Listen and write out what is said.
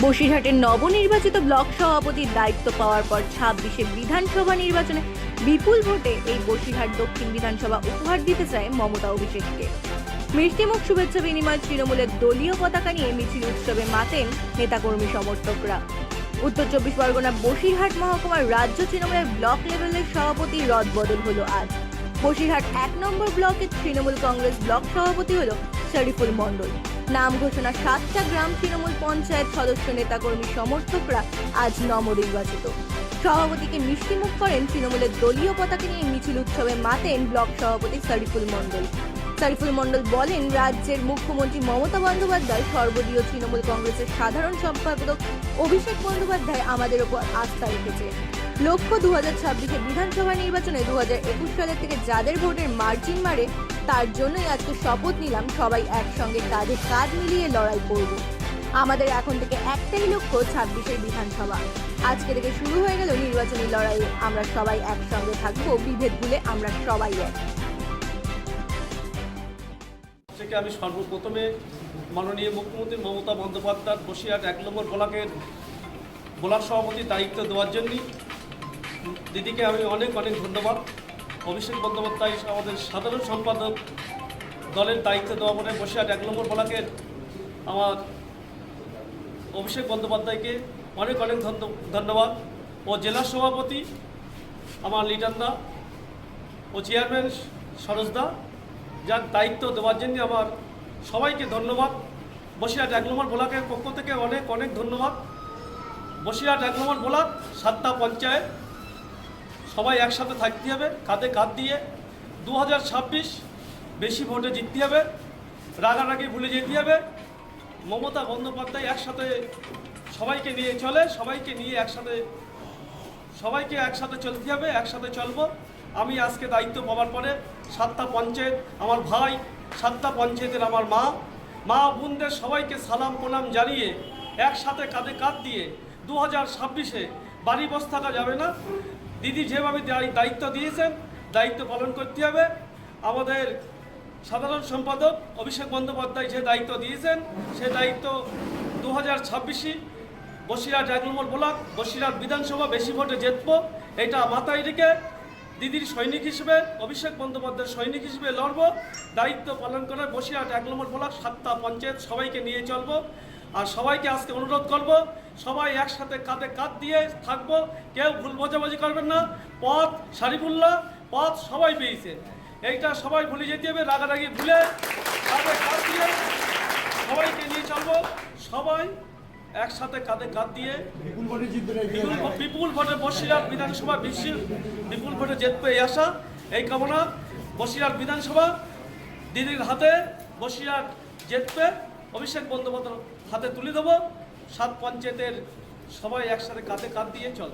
বসিরহাটের নবনির্বাচিত ব্লক সভাপতির দায়িত্ব পাওয়ার পর ছাব্বিশে বিধানসভা নির্বাচনে বিপুল ভোটে এই বসিরহাট দক্ষিণ বিধানসভা উপহার দিতে চায় মমতা অভিষেককে। মিষ্টিমুখ শুভেচ্ছা বিনিময় তৃণমূলের দলীয় পতাকা নিয়ে মিছিল উৎসবে মাতেন নেতাকর্মী সমর্থকরা। উত্তর চব্বিশ পরগনা বসিরহাট মহকুমার রাজ্য তৃণমূলের ব্লক লেভেলের সভাপতি রদবদল হলো আজ। বসিরহাট এক নম্বর ব্লকের তৃণমূল কংগ্রেস ব্লক সভাপতি হল শরীফুল মণ্ডল। নাম ঘোষণা সাতটা গ্রাম তৃণমূল পঞ্চায়েত সদস্য নেতাকর্মী সমর্থকরা আজ নবনির্বাচিত। সভাপতিকে মিষ্টিমুখ করেন তৃণমূলের দলীয় পতাকা নিয়ে মিছিল উৎসবে মাতেন ব্লক সভাপতি শরীফুল মণ্ডল। শরীফুল মণ্ডল বলেন, রাজ্যের মুখ্যমন্ত্রী মমতা বন্দ্যোপাধ্যায় সর্বদলীয় তৃণমূল কংগ্রেসের সাধারণ সম্পাদক অভিষেক বন্দ্যোপাধ্যায় আমাদের ওপর আস্থা রেখেছে। লক্ষ্য দু হাজার ছাব্বিশে বিধানসভা নির্বাচনে দু হাজার একুশ সালের থেকে যাদের ভোটের মার্জিন মারে তার জন্যই আজকে শপথ নিলাম সবাই একসঙ্গে কাঁধে কাঁধ মিলিয়ে লড়াই করব। আমাদের এখন থেকে একটাই লক্ষ্য ছাব্বিশের বিধানসভা। আজকে থেকে শুরু হয়ে গেল নির্বাচনী লড়াই। আমরা সবাই একসঙ্গে থাকব, বিভেদ ভুলে আমরা সবাই এক। থেকে আমি সর্বপ্রথমে মাননীয় মুখ্যমন্ত্রী মমতা বন্দ্যোপাধ্যায় বসিরহাট এক নম্বর ব্লকের ব্লক সভাপতির দায়িত্ব দেওয়ার জন্যই। দিদিকে আমি অনেক অনেক ধন্যবাদ। অভিষেক বন্দ্যোপাধ্যায় আমাদের সাধারণ সম্পাদক। দলের দায়িত্ব দেওয়া মানে বসিরহাট এক নম্বর ব্লকের আমার অভিষেক বন্দ্যোপাধ্যায়কে অনেক অনেক ধন্য- ধন্যবাদ। ও জেলা সভাপতি আমার লিটারদা ও চেয়ারম্যান সরোজদা যার দায়িত্ব দেওয়ার জন্য আমার সবাইকে ধন্যবাদ। বসিরহাট এক নম্বর ব্লকের পক্ষ থেকে অনেক অনেক ধন্যবাদ। বসিরহাট এক নম্বর ব্লক সাতটা পঞ্চায়েত। সবাই একসাথে থাকতে হবে, কাঁধে কাঁধ দিয়ে। দু হাজার ছাব্বিশ বেশি ভোটে জিততে হবে, রাগারাগি ভুলে যেতে হবে। মমতা বন্দ্যোপাধ্যায় একসাথে সবাইকে নিয়ে চলে, সবাইকে নিয়ে একসাথে, সবাইকে একসাথে চলতে হবে, একসাথে চলবো। আমি আজকে দায়িত্ব পাওয়ার পরে সাতটা পঞ্চায়েত, আমার ভাই, সাতটা পঞ্চায়েতের আমার মা মা বোনদের সবাইকে সালাম প্রণাম জানিয়ে একসাথে কাঁধে কাঁধ দিয়ে দু হাজার ছাব্বিশে বাড়ি বসে থাকা যাবে না। দিদি যেভাবে দায়ি- দায়িত্ব দিয়েছেন, দায়িত্ব পালন করতে হবে। আমাদের সাধারণ সম্পাদক অভিষেক বন্দ্যোপাধ্যায় যে দায়িত্ব দিয়েছেন, সে দায়িত্ব দু হাজার ছাব্বিশে বসিরহাট এক ব্লক, বসিরহাট বিধানসভা বেশি ভোটে জিতব, এটা মাথায় রেখে দিদির সৈনিক হিসেবে, অভিষেক বন্দ্যোপাধ্যায়ের সৈনিক হিসেবে লড়ব। দায়িত্ব পালন করে বসিরহাট এক ব্লক সাতটা পঞ্চায়েত সবাইকে নিয়ে চলব। আর সবাইকে আজকে অনুরোধ করব সবাই একসাথে কাঁধে কাঁধ দিয়ে থাকব কেউ ভুল বোঝাবুঝি করবেন না। পথ সারিফুল্লাহ পথ সবাই পেয়েছে। এইটা সবাই ভুলে যেতে হবে রাগারাগি ভুলে কাঁধে কাঁধ দিয়ে সবাইকে নিয়ে চলবো। সবাই একসাথে কাঁধে কাঁধ দিয়ে বিপুল ভোটে বসিরহাট বিধানসভা বেশি বিপুল ভোটে জিতবে এই আশা এই কামনা। বসিরহাট বিধানসভা দিদির হাতে বসিরহাট জিতবে। অভিষেক বন্দ্যোপাধ্যায় হাতে তুলে দেবো। সাত পঞ্চায়েতের সবাই একসাথে কাঁধে কাঁধ দিয়ে চল।